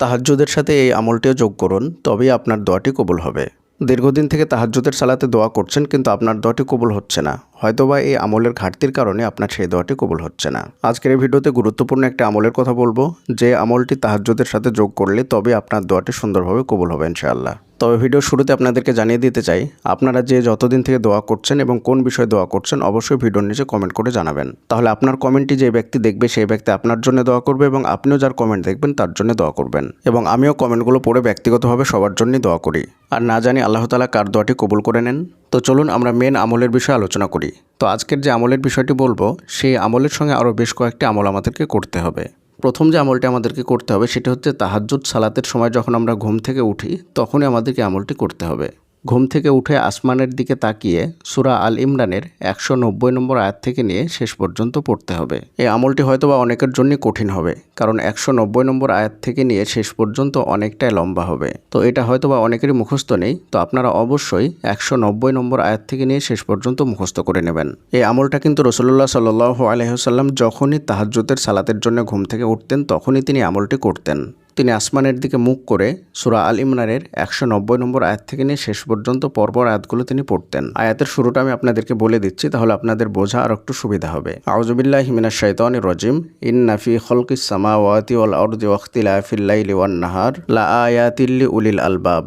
তাহাজ্জুদের সাথে এই আমলটিও যোগ করুন, তবেই আপনার দোয়াটি কবুল হবে। দীর্ঘদিন থেকে তাহাজ্জুদের সালাতে দোয়া করছেন, কিন্তু আপনার দোয়াটি কবুল হচ্ছে না। হয়তোবা এই আমলের ঘাটতির কারণে আপনার সেই দোয়াটি কবুল হচ্ছে না। আজকের এই ভিডিওতে গুরুত্বপূর্ণ একটা আমলের কথা বলব। যে আমলটি তাহাজ্জুদের সাথে যোগ করলে তবে আপনার দোয়াটি সুন্দরভাবে কবুল হবে, ইনশাআল্লাহ। তবে ভিডিও শুরুতে আপনাদেরকে জানিয়ে দিতে চাই, আপনারা যে যতদিন থেকে দোয়া করছেন এবং কোন বিষয়ে দোয়া করছেন অবশ্যই ভিডিওর নিচে কমেন্ট করে জানাবেন। তাহলে আপনার কমেন্টটি যে ব্যক্তি দেখবে সেই ব্যক্তি আপনার জন্য দোয়া করবে এবং আপনিও যার কমেন্ট দেখবেন তার জন্য দোয়া করবেন। এবং আমিও কমেন্টগুলো পড়ে ব্যক্তিগতভাবে সবার জন্যই দোয়া করি। আর না জানি আল্লাহ তালা কার দোয়াটি কবুল করে নেন? তো চলুন আমরা মেন আমলের বিষয়ে আলোচনা করি। তো আজকের যে আমলের বিষয়টি বলব, সেই আমলের সঙ্গে আরও বেশ কয়েকটি আমল আমাদেরকে করতে হবে। প্রথম যে আমলটি আমাদেরকে করতে হবে সেটি হচ্ছে তাহাজ্জুদ সালাতের সময় যখন আমরা ঘুম থেকে উঠি, তখনই আমাদেরকে আমলটি করতে হবে। ঘুম থেকে উঠে আসমানের দিকে তাকিয়ে সুরা আল ইমরানের একশো নব্বই নম্বর আয়াত থেকে নিয়ে শেষ পর্যন্ত পড়তে হবে। এই আমলটি হয়তো বা অনেকের জন্যই কঠিন হবে, কারণ একশো নব্বই নম্বর আয়াত থেকে নিয়ে শেষ পর্যন্ত অনেকটাই লম্বা হবে। তো এটা হয়তো বা অনেকেরই মুখস্থ নেই, তো আপনারা অবশ্যই একশো নব্বই নম্বর আয়াত থেকে নিয়ে শেষ পর্যন্ত মুখস্থ করে নেবেন। এই আমলটা কিন্তু রসুল্লাহ সাল্লাহ আলহিহাল্লাম যখনই তাহাজ্জুদের সালাতের জন্য ঘুম থেকে উঠতেন, তখনই তিনি আমলটি করতেন। তিনি আসমানের দিকে মুখ করে সুরা আল ইমরানের একশো নব্বই নম্বর আয়াত থেকে নিয়ে শেষ পর্যন্ত পরপর আয়াতগুলো তিনি পড়তেন। আয়াতের শুরুটা আমি আপনাদেরকে বলে দিচ্ছি, তাহলে আপনাদের বোঝা আর একটু সুবিধা হবে। আউজবিল্লাহ হিমিনা শৈতান রজিম ইন নাফি খলকিস সামাওয়াতি ওয়াল আরদি ওয়াখতিলাফিল্লাইলি ওয়ান নাহার, লা আয়াতিল্লি উলিল আলবাব।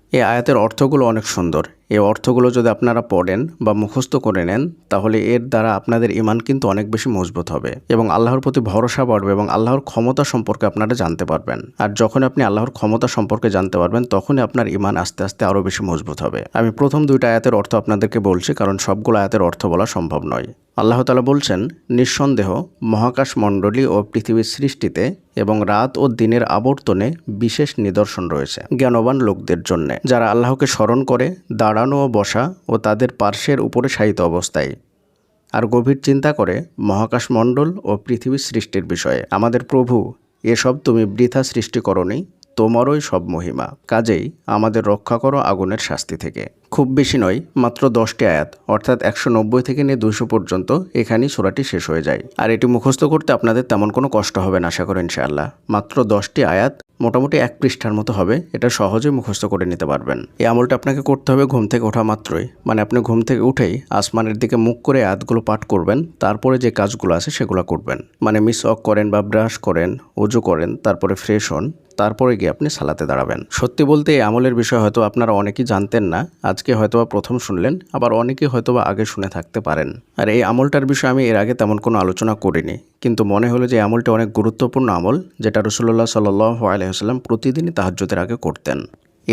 এই আয়াতের অর্থগুলো অনেক সুন্দর। এই অর্থগুলো যদি আপনারা পড়েন বা মুখস্থ করে নেন, তাহলে এর দ্বারা আপনাদের ইমান কিন্তু অনেক বেশি মজবুত হবে এবং আল্লাহর প্রতি ভরসা বাড়বে এবং আল্লাহর ক্ষমতা সম্পর্কে আপনারা জানতে পারবেন। আর যখন আপনি আল্লাহর ক্ষমতা সম্পর্কে জানতে পারবেন, তখনই আপনার ইমান আস্তে আস্তে আরও বেশি মজবুত হবে। আমি প্রথম দুইটা আয়াতের অর্থ আপনাদেরকে বলছি, কারণ সবগুলো আয়াতের অর্থ বলা সম্ভব নয়। আল্লাহ তালা বলছেন, নিঃসন্দেহ মহাকাশ মণ্ডলী ও পৃথিবীর সৃষ্টিতে এবং রাত ও দিনের আবর্তনে বিশেষ নিদর্শন রয়েছে, জ্ঞানবান লোকদের জন্য। যারা আল্লাহকে স্মরণ করে, দাঁড়ানো ও বসা ও তাদের পার্শ্বের উপরে শায়িত অবস্থায়। আর গভীর চিন্তা করে মহাকাশমণ্ডল ও পৃথিবীর সৃষ্টির বিষয়ে। আমাদের প্রভু এসব তুমি বৃথা সৃষ্টি করনি তোমারই সব মহিমা। কাজেই আমাদের রক্ষা করো আগুনের শাস্তি থেকে। খুব বেশি নয়, মাত্র দশটি আয়াত, অর্থাৎ একশো নব্বই থেকে নিয়ে দুশো পর্যন্ত এখানেই সোরাটি শেষ হয়ে যায়। আর এটি মুখস্থ করতে আপনাদের তেমন কোনো কষ্ট হবে না, আশা করি ইনশাআল্লাহ। মাত্র দশটি আয়াত, মোটামুটি এক পৃষ্ঠার মতো হবে, এটা সহজে মুখস্থ করে নিতে পারবেন। এই আমলটা আপনাকে করতে হবে ঘুম থেকে ওঠা মাত্রই। মানে আপনি ঘুম থেকে উঠেই আসমানের দিকে মুখ করে আয়াতগুলো পাঠ করবেন, তারপরে যে কাজগুলো আছে সেগুলো করবেন। মানে মিস অক করেন বা ব্রাশ করেন উজু করেন, তারপরে ফ্রেশ হন তারপরে গিয়ে আপনি সালাতে দাঁড়াবেন। সত্যি বলতে এই আমলের বিষয় হয়তো আপনারা অনেকেই জানতেন না, আজকে হয়তোবা প্রথম শুনলেন, আবার অনেকেই হয়তোবা আগে শুনে থাকতে পারেন। আর এই আমলটার বিষয়ে আমি এর আগে তেমন কোনো আলোচনা করিনি, কিন্তু মনে হলো যে আমলটি অনেক গুরুত্বপূর্ণ আমল, যেটা রসুল্লাহ সাল্লাহ আলহিহাস্লাম প্রতিদিনই তাহাজ্যতের আগে করতেন।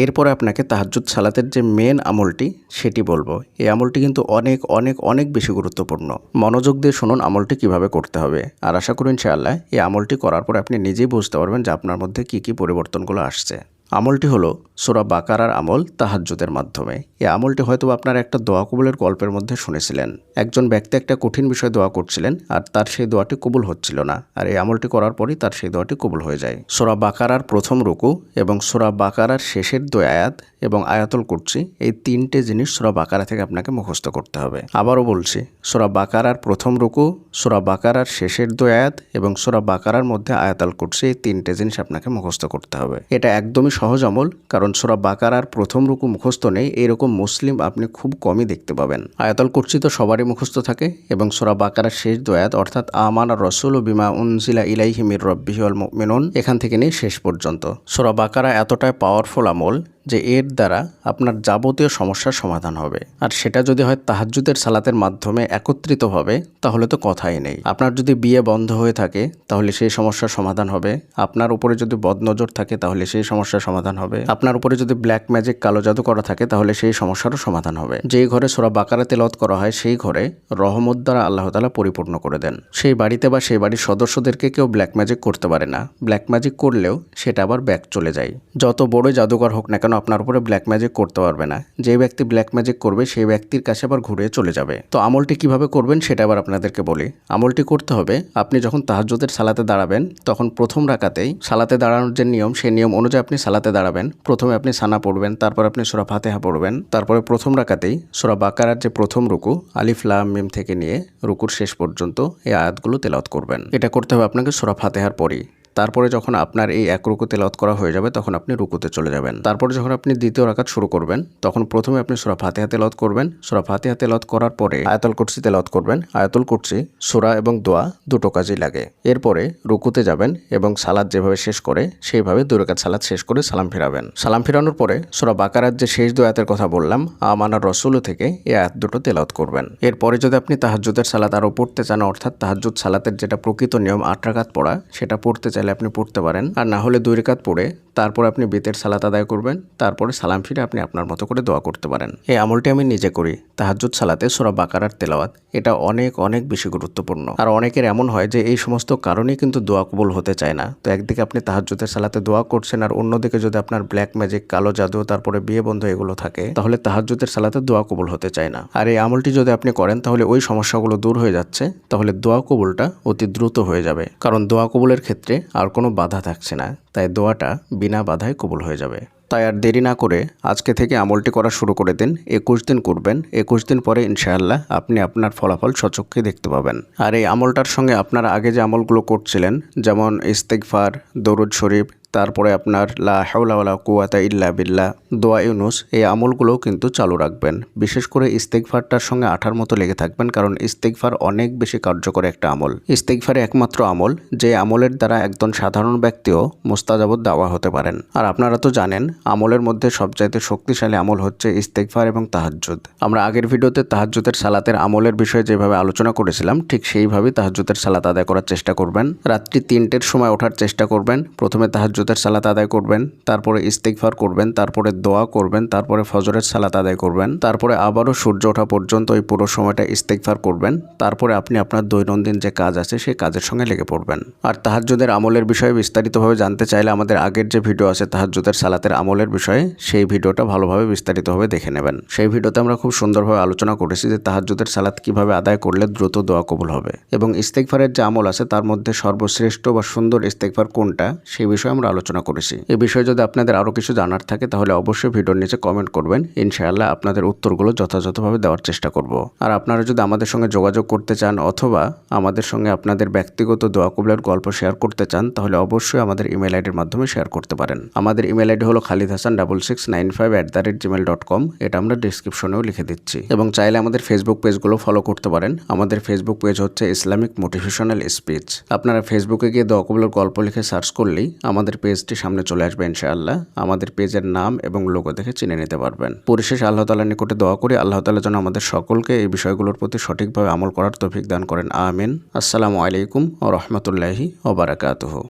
এরপরে আপনাকে তাহাজুদ সালাতের যে মেন আমলটি, সেটি বলব। এই আমলটি কিন্তু অনেক অনেক অনেক বেশি গুরুত্বপূর্ণ। মনোযোগ দিয়ে শুনুন আমলটি কীভাবে করতে হবে। আর আশা করি ইনশাআল্লাহ এই আমলটি করার পর আপনি নিজেই বুঝতে পারবেন যে আপনার মধ্যে কি কি পরিবর্তনগুলো আসছে। আমলটি হলো সোরা বাকারার আমল তাহাজ্জুদের মাধ্যমে। এই আমলটি হয়তো আপনারা একটা দোয়া কবুলের গল্পের মধ্যে শুনেছিলেন। একজন ব্যক্তি একটা কঠিন বিষয় দোয়া করছিলেন আর তার সেই দোয়াটি কবুল হচ্ছিল না আর এই আমলটি করার পরই তার সেই দোয়াটি কবুল হয়ে যায়। সোরা বাকারার প্রথম রুকু এবং সোরা বাকারার শেষের দুই আয়াত এবং আয়াতল করছি এই তিনটে জিনিস সোরা বাকারা থেকে আপনাকে মুখস্থ করতে হবে। আবারও বলছি, সোরা বাকারার প্রথম রুকু, সোরা বাকারার শেষের দুই আয়াত এবং সোরা বাকারার মধ্যে আয়াতাল করছি এই তিনটে জিনিস আপনাকে মুখস্থ করতে হবে। এটা একদমই সহজ আমল, কারণ সোরা বাকারার প্রথম রুকু মুখস্থ নেই এরকম মুসলিম আপনি খুব কমই দেখতে পাবেন। আয়াতল করছি তো সবারই মুখস্থ থাকে, এবং সোরা বাকারার শেষ দয়াত অর্থাৎ আমান রসুল ও বিমা উনজিলা ইলাইহি মির রব্বিহিল মেনন এখান থেকে নিয়ে শেষ পর্যন্ত। সোরা বাকারা এতটাই পাওয়ারফুল আমল যে এর দ্বারা আপনার যাবতীয় সমস্যার সমাধান হবে। আর সেটা যদি হয় তাহাজ্জুদের সালাতের মাধ্যমে একত্রিত হবে, তাহলে তো কথাই নেই। আপনার যদি বিয়ে বন্ধ হয়ে থাকে, তাহলে সেই সমস্যার সমাধান হবে। আপনার উপরে যদি বদনজর থাকে, তাহলে সেই সমস্যার সমাধান হবে। আপনার উপরে যদি ব্ল্যাক ম্যাজিক কালো জাদু করা থাকে, তাহলে সেই সমস্যারও সমাধান হবে। যেই ঘরে সোরা বাকারা তেলত করা হয়, সেই ঘরে রহমত দ্বারা আল্লাহ তালা পরিপূর্ণ করে দেন। সেই বাড়িতে বা সেই বাড়ির সদস্যদেরকে কেউ ব্ল্যাক ম্যাজিক করতে পারে না। ব্ল্যাক ম্যাজিক করলেও সেটা আবার ব্যাক চলে যায়। যত বড় জাদুকর হোক না কেন, আপনার উপরে ব্ল্যাক ম্যাজিক করতে পারবে না। যে ব্যক্তি ব্ল্যাক ম্যাজিক করবে, সেই ব্যক্তির কাছে আবার ঘুরে চলে যাবে। তো আমলটি কীভাবে করবেন, সেটা আবার আপনাদেরকে বলি। আমলটি করতে হবে, আপনি যখন তাহাজ্জুদের সালাতে দাঁড়াবেন, তখন প্রথম রাকাতেই সালাতে দাঁড়ানোর যে নিয়ম, সেই নিয়ম অনুযায়ী আপনি সালাত সালাতে দাঁড়াবেন। প্রথমে আপনি সানা পড়বেন, তারপর আপনি সোরা ফাতেহা পড়বেন, তারপরে প্রথম রাখাতেই সোরা বাকারার যে প্রথম রুকু, আলিফ, লাম, মিম থেকে নিয়ে রুকুর শেষ পর্যন্ত এই আয়াতগুলো তেলাওত করবেন। এটা করতে হবে আপনাকে সোরা ফাতেহার পরই। তারপরে যখন আপনার এই এক রুকু তেলাওয়াত করা হয়ে যাবে, তখন আপনি রুকুতে চলে যাবেন। তারপরে যখন আপনি দ্বিতীয় রাকাত শুরু করবেন, তখন প্রথমে আপনি সুরা ফাতিহা তেলাওয়াত করবেন। সুরা ফাতিহা তেলাওয়াত করার পরে আয়াতুল কুরসি তেলাওয়াত করবেন। আয়াতুল কুরসি, সুরা এবং দোয়া দুটো কাজেই লাগে। এরপরে রুকুতে যাবেন এবং সালাদ যেভাবে শেষ করে, সেইভাবে দুই রাকাত সালাদ শেষ করে সালাম ফেরাবেন। সালাম ফেরানোর পরে সোরা বাকারার যে শেষ দু আয়াতের কথা বললাম আমানার রসুলু থেকে এই আয়াত দুটো তেলাওয়াত করবেন। এরপরে যদি আপনি তাহাজ্জুদের সালাত আরও পড়তে চান, অর্থাৎ তাহাজ্জুদ সালাতের যেটা প্রকৃত নিয়ম, আট রাকাত পড়া, সেটা পড়তে চাইলে আপনি পড়তে পারেন। আর না হলে দুই রেখাত পড়ে তারপর আপনি বেতের সালাত আদায় করবেন, তারপরে সালাম ফিরে আপনি আপনার মতো করে দোয়া করতে পারেন। এই আমলটি আমি নিজে করি, তাহাজ্জুদ সালাতে সোরা বাকারার তেলাওয়াত। এটা অনেক অনেক বেশি গুরুত্বপূর্ণ। আর অনেকের এমন হয় যে, এই সমস্ত কারণেই কিন্তু দোয়া কবুল হতে চায় না। তো একদিকে আপনি তাহাজ্জুদের সালাতে দোয়া করছেন, আর অন্যদিকে যদি আপনার ব্ল্যাক ম্যাজিক, কালো জাদু, তারপরে বিয়ে বন্ধ এগুলো থাকে, তাহলে তাহাজ্জুদের সালাতে দোয়া কবুল হতে চায় না। আর এই আমলটি যদি আপনি করেন, তাহলে ওই সমস্যাগুলো দূর হয়ে যাচ্ছে, তাহলে দোয়া কবুলটা অতি দ্রুত হয়ে যাবে। কারণ দোয়া কবুলের ক্ষেত্রে আর কোনো বাধা থাকছে না, তাই দোয়াটা বিনা বাধায় কবুল হয়ে যাবে। তাই আর দেরি না করে আজকে থেকে আমলটি করা শুরু করে দিন। একুশ দিন করবেন, একুশ দিন পরে ইনশাআল্লাহ আপনি আপনার ফলাফল সচক্ষে দেখতে পাবেন। আর এই আমলটার সঙ্গে আপনারা আগে যে আমলগুলো করছিলেন, যেমন ইস্তেকফার দরুদ শরীফ তারপরে আপনার লা হাওলা ওয়ালা কুয়াতা ইল্লা বিল্লা দোয়া ইউনুস, এই আমলগুলোও কিন্তু চালু রাখবেন। বিশেষ করে ইস্তেকফারটার সঙ্গে আঠার মতো লেগে থাকবেন, কারণ ইস্তেকফার অনেক বেশি কার্যকর একটা আমল। ইস্তেকফারে একমাত্র আমল, যে আমলের দ্বারা একজন সাধারণ ব্যক্তিও মোস্তাজাবত দাওয়া হতে পারেন। আর আপনারা তো জানেন, আমলের মধ্যে সবচাইতে শক্তিশালী আমল হচ্ছে ইস্তেকফার এবং তাহাজ্জুদ। আমরা আগের ভিডিওতে তাহাজ্জুদের সালাতের আমলের বিষয়ে যেভাবে আলোচনা করেছিলাম, ঠিক সেইভাবেই তাহাজ্জুদের সালাত আদায় করার চেষ্টা করবেন। রাত্রি তিনটের সময় ওঠার চেষ্টা করবেন। প্রথমে তাহাজ্জুদের সালাত আদায় করবেন, তারপরে ইস্তেকফার করবেন, তারপরে দোয়া করবেন, তারপরে ফজরের সালাত আদায় করবেন, তারপরে আবারও সূর্য ওঠা পর্যন্ত ওই পুরো সময়টা ইস্তেকফার করবেন, তারপরে আপনি আপনার দৈনন্দিন যে কাজ আছে সেই কাজের সঙ্গে লেগে পড়বেন। আর তাহাজ্জুদের আমলের বিষয়ে বিস্তারিতভাবে জানতে চাইলে আমাদের আগের যে ভিডিও আছে তাহাজ্জুদের সালাতের আমলের বিষয়ে, সেই ভিডিওটা ভালোভাবে বিস্তারিতভাবে দেখে নেবেন। সেই ভিডিওতে আমরা খুব সুন্দরভাবে আলোচনা করেছি যে তাহাজ্জুদের সালাত কীভাবে আদায় করলে দ্রুত দোয়া কবুল হবে। এবং ইস্তেকফারের যে আমল আছে তার মধ্যে সর্বশ্রেষ্ঠ বা সুন্দর ইস্তেকফার কোনটা সেই বিষয়ে আমরা আলোচনা করেছি। এ বিষয়ে যদি আপনাদের আরও কিছু জানার থাকে, তাহলে অবশ্যই ভিডিওর নিচে কমেন্ট করবেন। ইনশাআল্লাহ আপনাদের উত্তরগুলো যথাযথভাবে দেওয়ার চেষ্টা করব। আর আপনারা যদি আমাদের সঙ্গে যোগাযোগ করতে চান অথবা আমাদের সঙ্গে আপনাদের ব্যক্তিগত দোয়া কবুলের গল্প শেয়ার করতে চান, তাহলে অবশ্যই আমাদের ইমেল আইডির মাধ্যমে শেয়ার করতে পারেন। আমাদের ইমেল আইডি হলো Khalid Hasan double six nine five at the rate Gmail dot com এটা আমরা ডিসক্রিপশনেও লিখে দিচ্ছি। এবং চাইলে আমাদের ফেসবুক পেজগুলো ফলো করতে পারেন। আমাদের ফেসবুক পেজ হচ্ছে ইসলামিক মোটিভেশনাল স্পিচ আপনারা ফেসবুকে গিয়ে দোয়া কবুলের গল্প লিখে সার্চ করলেই আমাদের পেজটি সামনে চলে আসবে ইনশাআল্লাহ। আমাদের পেজের নাম এবং লোগো দেখে চিনে নিতে পারবেন। পরিশেষ আল্লাহ তালার নিকটে দোয়া করি, আল্লাহ তালা যেন আমাদের সকলকে এই বিষয়গুলোর প্রতি সঠিকভাবে আমল করার তফিক দান করেন। আমিন। আসসালামু আলাইকুম ও রহমতুল্লাহি ওবরাকাতুহ